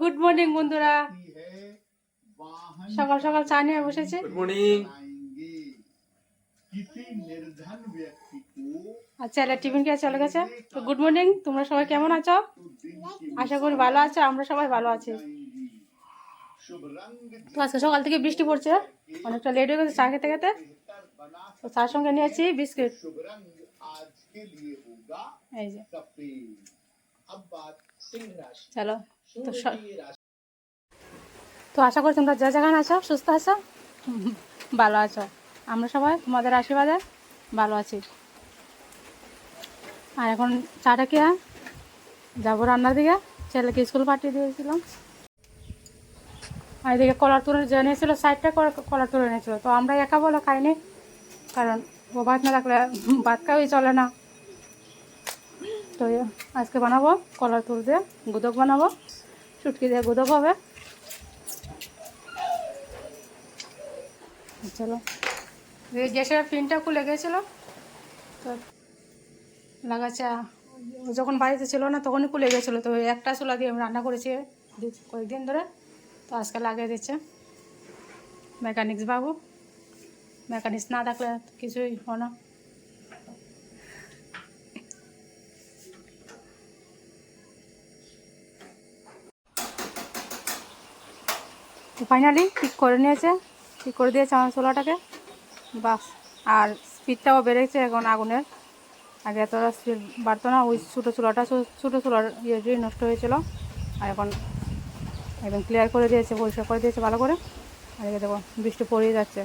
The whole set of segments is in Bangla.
গুড মর্নিং বন্ধুরা সকাল সকাল চা নিয়ে বসেছি গুড মর্নিং আর ছেলে টিফিন খেয়ে চলে গেছে তো গুড মর্নিং তোমরা সবাই কেমন আছো? আশা করি ভালো আছো আমরা সবাই ভালো আছি। তো আজকে সকাল থেকে বৃষ্টি পড়ছে অনেকটা লেট হয়ে গেছে চা খেতে খেতে। তো চার সঙ্গে নিয়েছি বিস্কিট। এই যে চলো তো তো আশা করি তোমরা যে যেখানে আছো সুস্থ আছো? ভালো আছো। আমরা সবাই তোমাদের আশীর্বাদে ভালো আছি। আর এখন চাটা খেয়ে যাব রান্নার দিকে। ছেলেকে স্কুল পাঠিয়ে দিয়েছিলাম। আর এদিকে কলার তুলে যে এনেছিল সাইডটা কলার তুলে এনেছিল। তো আমরা একা বলে খাইনি কারণ ও ভাত না থাকলে ভাত খাওয়াই চলে না। তো আজকে বানাবো কলার তুল দিয়ে, গুদক বানাবো চুটকি দিয়ে গুদক হবে। চলো। গ্যাসের পিনটা খুলে গেছিল, তো লাগাচ্ছে, যখন বাড়িতে ছিল না তখনই খুলে গেছিল, তো একটা চুলা দিয়ে আমি রান্না করেছি কয়েকদিন ধরে, তো আজকে লাগিয়ে দিচ্ছে। মেকানিক্স বাবু, মেকানিক্স না থাকলে কিছুই হয় না। ফাইনালি ঠিক করে নিয়েছে। ঠিক করে দিয়েছে আমার চুলাটাকে বাস। আর স্পিডটাও বেড়েছে এখন আগুনের। আগে এতটা স্পিড বাড়তো না, ওই ছোটো চুলাটা ছোটো চুলার ইয়েটাই নষ্ট হয়েছিল। আর এখন একদম ক্লিয়ার করে দিয়েছে, পরিষ্কার করে দিয়েছে ভালো করে। আর এদিকে দেখো, বৃষ্টি পড়েই যাচ্ছে।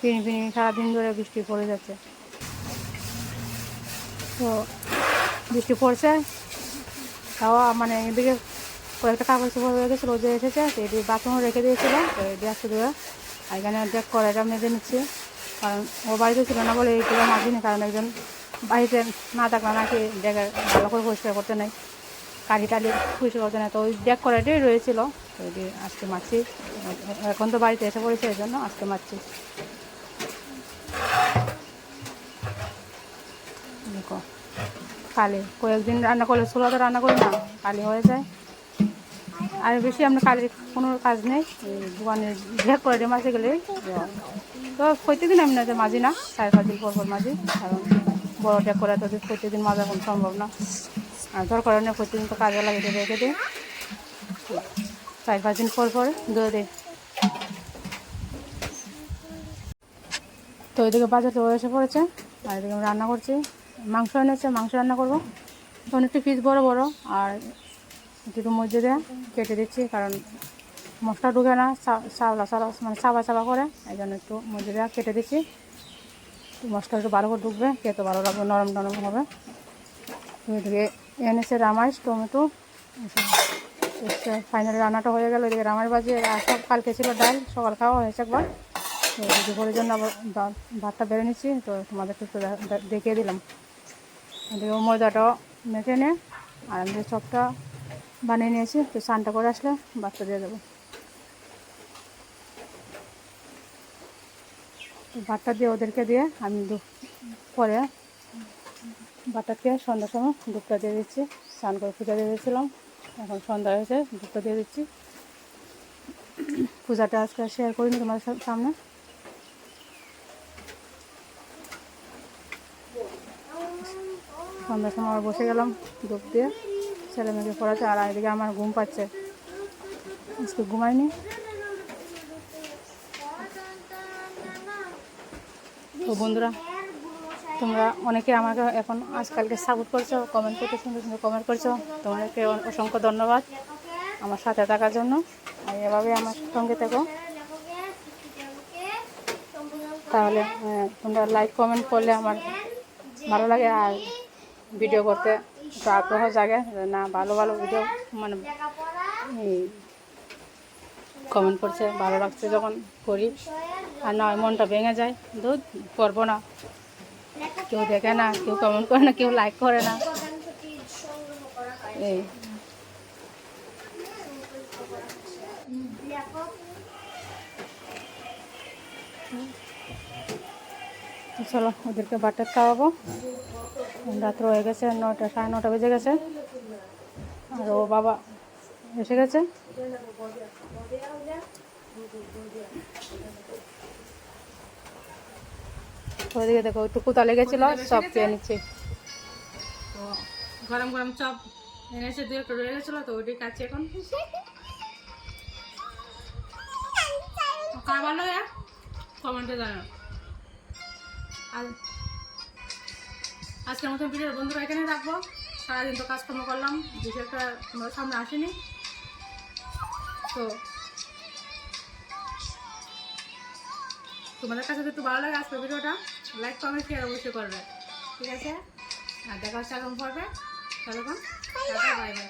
পিনি পিনি সারাদিন ধরে বৃষ্টি পড়ে যাচ্ছে। তো বৃষ্টি পড়ছে। তাও মানে এদিকে কয়েকটা কাগজ চোপড় হয়ে গেছিল যে এসেছে তো এটি বাথরুমে রেখে দিয়েছিল, তো আসতে দেবে আর এখানে দেখ, কড়াইটা মেজে নিচ্ছি, কারণ ও বাড়িতে ছিল না বলে এইগুলো মাজিনি কারণ একজন বাড়িতে না থাকলে নাকি ডেকে ভালো করে পরিষ্কার করতে নেই, কালি টালি পরিষ্কার করতে নেই। তো ওই ডেক কড়াইটাই রয়েছিল, তো এটি আজকে মারছি। এখন তো বাড়িতে এসে পড়েছে, এই জন্য আজকে মারছি। দেখো, কালি কয়েকদিন রান্না করলে চুলাতে রান্না করি না, কালি হয়ে যায়। আর বেশি আমরা কালির কোনো কাজ নেই। দোকানে ভেগ করে দিয়ে মাঝে গেলে তো প্রত্যেকদিন আমি না যে মাঝি না চার পাঁচ দিন পর পর মাঝি, কারণ বড় ডেক করে তো প্রত্যেকদিন মাজা কোনো সম্ভব না। আর দরকার নেই প্রত্যেকদিন তো কাজে লাগে দিয়ে রেখে দিই। চার পাঁচ দিন পর পর ধুয়ে দিই। তো ওইদিকে বাজারটা এসে পড়েছে, আর এদিকে আমি রান্না করছি। মাংস এনেছে, মাংস রান্না করব। তো অনেকটা পিস বড় বড়, আর একটু মধ্যে দিয়ে কেটে দিচ্ছি, কারণ মশলা ঢুকে না সাবলা চালা মানে চাবা চাবা করে, এই জন্য একটু দিয়ে কেটে দিচ্ছি। মশলা একটু ভালো করে ঢুকবে, খেতে ভালো লাগবে, নরম নরম হবে। এদিকে এনেছে রামাইশ, টমেটো। ফাইনালি রান্নাটা হয়ে গেল, এদিকে রামাইশ বাজে আর সব কালকে ছিল ডাল, সকাল খাওয়া হয়েছে একবার। তো দুপুরের জন্য আবার ভাতটা বেড়ে নিচ্ছি, তো তোমাদেরকে একটু দেখিয়ে দিলাম। এদিকে ময়দাটাও মেখে নে, আর আমি চপটা বানিয়ে নিয়েছি তো স্নানটা করে আসলে বাচ্চা দিয়ে দেবো। ভাতটা দিয়ে ওদেরকে দিয়ে আমি পরে খেয়ে সন্ধ্যার সময় দুধটা দিয়ে দিচ্ছি, স্নান করে পূজা দিয়ে দিয়েছিলাম, এখন সন্ধ্যা হয়েছে, দুধটা দিয়ে দিচ্ছি। পূজাটা আজকে শেয়ার করিনি তোমাদের সা- সামনে। সন্ধ্যার সময় বসে গেলাম দুধ দিয়ে। ছেলে মেয়েকে পড়াচ্ছে আর এদিকে আমার ঘুম পাচ্ছে। আজকে ঘুমাইনি তো বন্ধুরা, তোমরা অনেকে আমাকে এখন আজকালকে সাপোর্ট করছ কমেন্ট করতে সুন্দর সুন্দর কমেন্ট করছ। তোমাদেরকে অসংখ্য ধন্যবাদ আমার সাথে থাকার জন্য। আর এভাবে আমার সঙ্গে থেকো। তাহলে তোমরা লাইক কমেন্ট করলে আমার ভালো লাগে আর ভিডিও করতে একটু আগ্রহ জাগে না ভালো ভালো ভিডিও মানে কমেন্ট করছে ভালো লাগছে যখন করি আর নয় মনটা ভেঙে যায় দুধ করব না কেউ দেখে না কেউ কমেন্ট করে না কেউ লাইক করে না এই চলো ওদেরকে বাটার খাওয়াবো রাত্র হয়ে গেছে নটা সাড়ে নটা বেজে গেছে। আর ও বাবা এসে গেছে। ওইদিকে দেখো একটু কোথা লেগেছিল সব খেয়ে নিচ্ছি। গরম গরম চপ এনেছে দু একটা রয়ে গেছিল তো ওইটাই খাচ্ছি এখন। কার ভালো হ্যাঁ কমেন্টে জানাও। আর আজকের মতন ভিডিওর বন্ধুরা এখানে রাখব। সারাদিন তো কাজকর্ম করলাম বিষয়টা তোমার সামনে আসেনি। তো তোমাদের কাছে একটু ভালো লাগে আজকের ভিডিওটা লাইক কমেন্ট শেয়ার অবশ্যই করবে। ঠিক আছে? আর দেখা হচ্ছে এখন করবে সেরকম বাই বাই